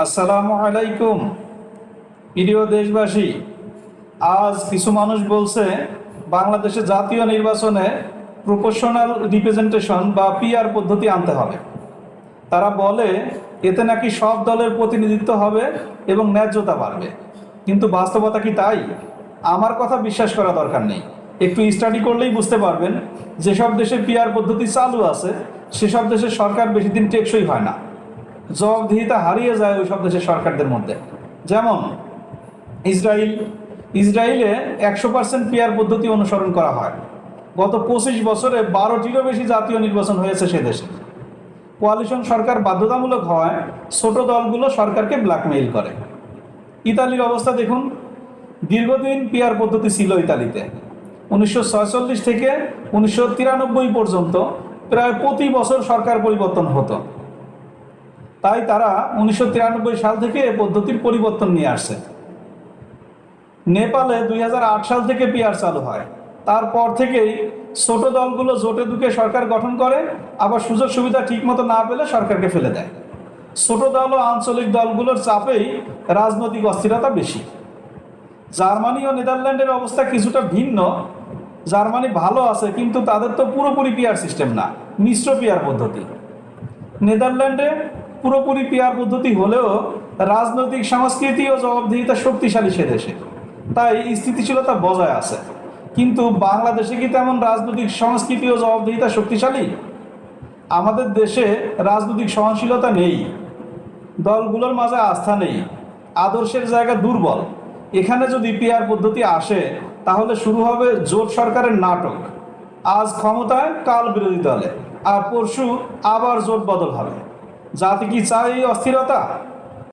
আসসালামু আলাইকুম। প্রিয় দেশবাসী, আজ কিছু মানুষ বলছে, বাংলাদেশে জাতীয় নির্বাচনে প্রপোর্শনাল রিপ্রেজেন্টেশন বা পিআর পদ্ধতি আনতে হবে। তারা বলে, এতে নাকি সব দলের প্রতিনিধিত্ব হবে এবং ন্যায্যতা বাড়বে। কিন্তু বাস্তবতা কি তাই? আমার কথা বিশ্বাস করা দরকার নেই। একটু স্টাডি করলেই বুঝতে পারবেন, যেসব দেশে পিআর পদ্ধতি চালু আছে, সেসব দেশের সরকার বেশি দিন টেকসই হয় না। জবাবদিহিতা হারিয়ে যায় ওই সব দেশের সরকারদের মধ্যে। যেমন ইসরায়েল ইসরায়েলে একশো পার্সেন্ট পিয়ার পদ্ধতি অনুসরণ করা হয়। গত পঁচিশ বছরে বারোটিরও বেশি জাতীয় নির্বাচন হয়েছে সে দেশে। কোয়ালিশন সরকার বাধ্যতামূলক হওয়ায় ছোট দলগুলো সরকারকে ব্ল্যাকমেইল করে। ইতালির অবস্থা দেখুন, দীর্ঘদিন পিয়ার পদ্ধতি ছিল ইতালিতে। উনিশশো থেকে উনিশশো তিরানব্বই পর্যন্ত প্রায় প্রতি বছর সরকার পরিবর্তন হতো। তাই তারা উনিশশো তিরানব্বই সাল থেকে এ পদ্ধতির পরিবর্তন নিয়ে আসছে। নেপালে দুই হাজার আট সাল থেকে পিআর চালু হয়। তারপর থেকেই ছোট দলগুলো জোটে দুকে সরকার গঠন করে, আবার সুযোগ সুবিধা ঠিকমতো না পেলে সরকারকে ফেলে দেয়। ছোট দল ও আঞ্চলিক দলগুলোর চাপেই রাজনৈতিক অস্থিরতা বেশি। জার্মানি ও নেদারল্যান্ডের অবস্থা কিছুটা ভিন্ন। জার্মানি ভালো আছে, কিন্তু তাদের তো পুরোপুরি পিয়ার সিস্টেম না, মিশ্র পিয়ার পদ্ধতি। নেদারল্যান্ডে পুরোপুরি পিয়ার পদ্ধতি হলেও রাজনৈতিক সংস্কৃতি ও জবাবদিহিতা শক্তিশালী সে দেশে। তাই স্থিতিশীলতা বজায় আছে। কিন্তু বাংলাদেশে কি তেমন রাজনৈতিক সংস্কৃতি ও জবাবদিহিতা শক্তিশালী? আমাদের দেশে রাজনৈতিক সহনশীলতা নেই। দলগুলোর মাঝে আস্থা নেই। আদর্শের জায়গা দুর্বল। এখানে যদি পিয়ার পদ্ধতি আসে, তাহলে শুরু হবে জোট সরকারের নাটক। আজ ক্ষমতায়, কাল বিরোধী দলে। আর পরশু আবার জোট বদল হবে। জাতি কি চাই অস্থিরতা।